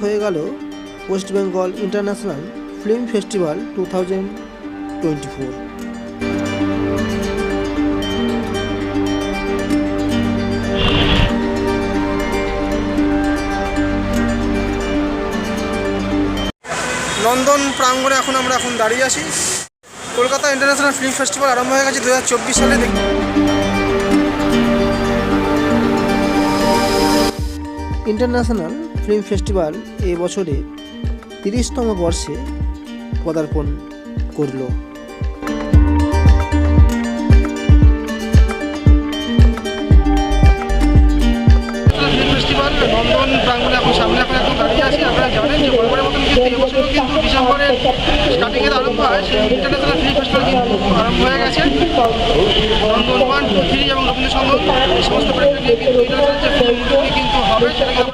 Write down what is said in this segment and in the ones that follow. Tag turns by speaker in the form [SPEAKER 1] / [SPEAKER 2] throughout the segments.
[SPEAKER 1] হয়ে গেল West Bengal International Film Festival two thousand twenty four. Nandan প্রাঙ্গণে এখন আমরা এখন দাঁড়িয়ে আছি। কলকাতা ইন্টারন্যাশনাল ফিল্ম ফেস্টিভ্যাল আরম্ভ হয়ে গেছে দু হাজার চব্বিশ সালে। দেখ- ইন্টারন্যাশনাল ফিল্ম ফেস্টিভ্যাল এ বছরে তিরিশতম বর্ষে পদার্পণ করল। নন্দন এখন সামনে দাঁড়িয়ে যে কিন্তু স্টার্টিং আরম্ভ কিন্তু আরম্ভ হয়ে গেছে। এবং সমস্ত কিন্তু হবে, সেটা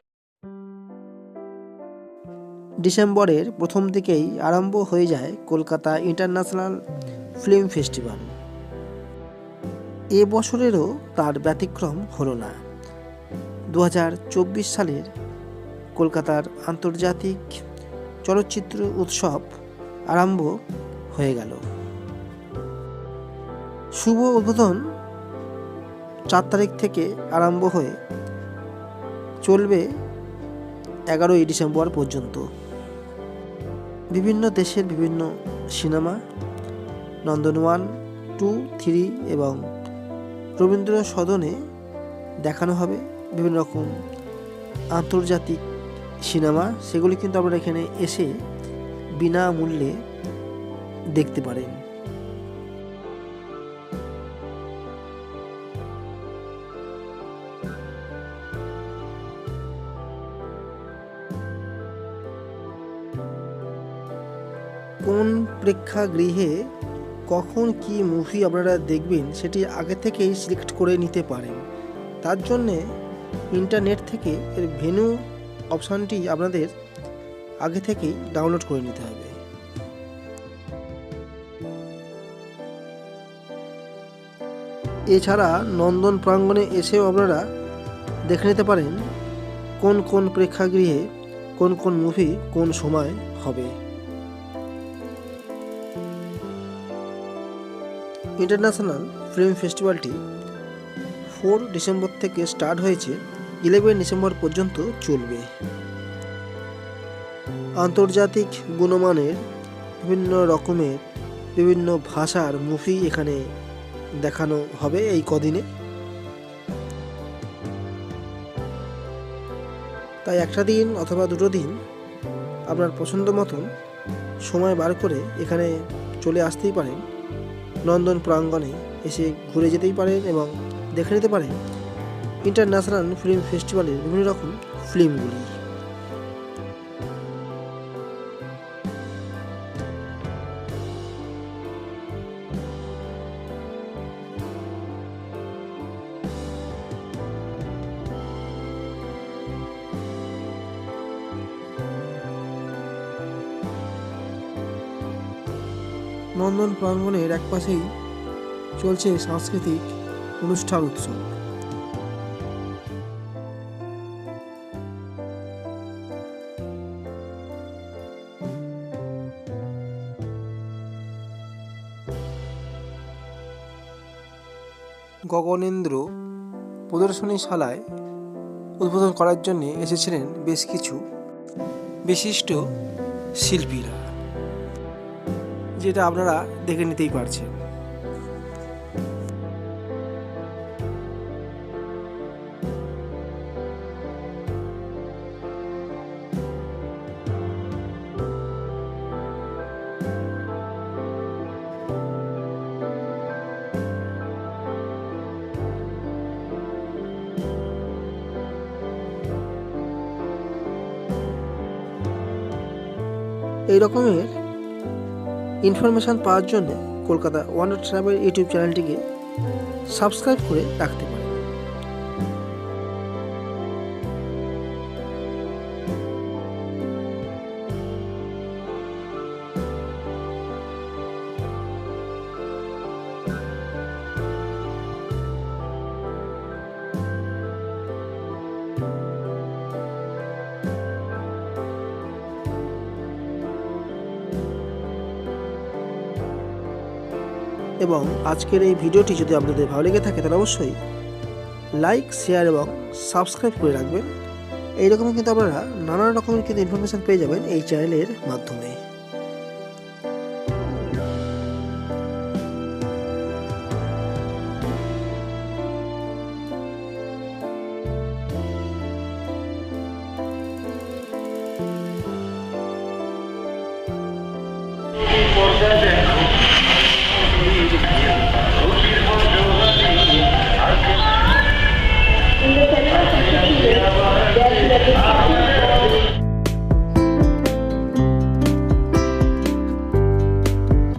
[SPEAKER 1] ডিসেম্বরের প্রথম দিকেই আরম্ভ হয়ে যায় কলকাতা ইন্টারন্যাশনাল ফিল্ম ফেস্টিভ্যাল এ বছরেরও তার ব্যতিক্রম হলো না। দু হাজার চব্বিশ সালের কলকাতার আন্তর্জাতিক চলচ্চিত্র উৎসব আরম্ভ হয়ে গেল। শুভ উদ্বোধন চার তারিখ থেকে আরম্ভ হয়ে চলবে এগারোই ডিসেম্বর পর্যন্ত। বিভিন্ন দেশের বিভিন্ন cinema, Nandan one, two, three এবং রবীন্দ্র সদনে দেখানো হবে বিভিন্ন রকম আন্তর্জাতিক সিনেমা। সেগুলি কিন্তু আপনারা এখানে এসে বিনামূল্যে দেখতে পারেন। কোন প্রেক্ষাগৃহে কখন কি মুভি আপনারা দেখবেন সেটি আগে থেকেই সিলেক্ট করে নিতে পারেন। তার জন্যে ইন্টারনেট থেকে এর ভেনু অপশানটি আপনাদের আগে থেকেই ডাউনলোড করে নিতে হবে। এছাড়া নন্দন প্রাঙ্গণে এসেও আপনারা দেখে নিতে পারেন কোন কোন প্রেক্ষাগৃহে কোন কোন মুভি কোন সময় হবে। ইন্টারন্যাশনাল ফিল্ম ফেস্টিভ্যালটি ফোর ডিসেম্বর থেকে স্টার্ট হয়েছে ইলেভেন ডিসেম্বর পর্যন্ত চলবে। আন্তর্জাতিক গুণমানের বিভিন্ন রকমের বিভিন্ন ভাষার মুভি এখানে দেখানো হবে এই কদিনে। তাই একটা দিন অথবা দুটো দিন আপনার পছন্দ মতন সময় বার করে এখানে চলে আসতেই পারেন। নন্দন প্রাঙ্গণে এসে ঘুরে যেতেই পারেন এবং দেখে নিতে পারেন ইন্টারন্যাশনাল ফিল্ম ফেস্টিভ্যালের বিভিন্ন রকম ফিল্মগুলি। নন্দন প্রাঙ্গণের এক পাশেই চলছে সাংস্কৃতিক অনুষ্ঠান উৎসব। গগনেন্দ্র প্রদর্শনীশালায় উদ্বোধন করার জন্য এসেছিলেন বেশ কিছু বিশিষ্ট শিল্পীরা। যেটা আপনারা দেখে নিতেই পারছেন। এই রকমের ইনফরমেশান পাওয়ার জন্য কলকাতা ওয়ান্ডার ট্রাভেল ইউটিউব চ্যানেলটিকে সাবস্ক্রাইব করে রাখতে এবং আজকের এই ভিডিওটি যদি আপনাদের ভালো লেগে থাকে, তাহলে অবশ্যই লাইক শেয়ার এবং সাবস্ক্রাইব করে রাখবেন। এইরকমই কিন্তু আপনারা নানান রকমের কিন্তু ইনফরমেশান পেয়ে যাবেন এই চ্যানেলের মাধ্যমে।